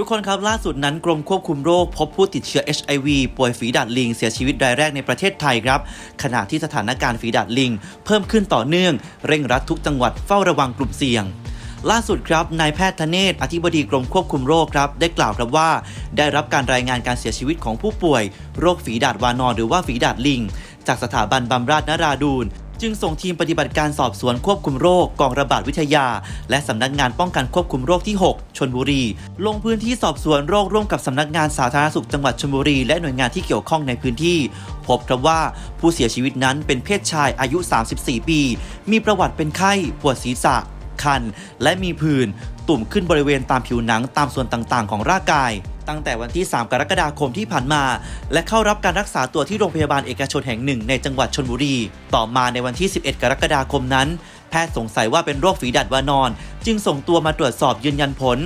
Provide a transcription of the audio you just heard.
ทุกคนครับล่าสุดนั้นกรมควบคุมโรค พบผู้ติดเชื้อ HIV ป่วยฝีดาดลิง เสียชีวิตรายแรกในประเทศไทยครับ ขณะที่สถานการณ์ฝีดาดลิง เพิ่มขึ้นต่อเนื่อง เร่งรัดทุกจังหวัดเฝ้าระวังกลุ่มเสี่ยงล่าสุดครับนายแพทย์ธเนศอธิบดีกรมควบคุมโรคครับ ได้กล่าวครับว่า ได้รับการรายงานการเสียชีวิตของผู้ป่วย โรคฝีดาดวานอนหรือว่าฝีดาดลิง จากสถาบันบำราศนราดูน จึงส่งทีมปฏิบัติการสอบสวนควบคุมโรคกองระบาดวิทยา และสำนักงานป้องกันควบคุมโรคที่ 6 ชนบุรี ลงพื้นที่สอบสวนโรคร่วมกับสำนักงานสาธารณสุขจังหวัดชลบุรีและหน่วยงานที่เกี่ยวข้องในพื้นที่ พบครับว่าผู้เสียชีวิตนั้นเป็นเพศชายอายุ 34 ปี มีประวัติเป็นไข้ปวดศีรษะ คัน และมีผื่นตุ่มขึ้นบริเวณตามผิวหนังตามส่วนต่างๆ ของร่างกาย ตั้งแต่วันที่ 3 กรกฎาคมที่ผ่านมา และเข้ารับการรักษาตัวที่โรงพยาบาลเอกชนแห่งหนึ่งในจังหวัดชนบุรี ต่อมาในวันที่ 11 กรกฎาคมนั้น แพทย์สงสัยว่าเป็นโรคฝีดัดวานอน จึงส่งตัวมาตรวจสอบยืนยันผล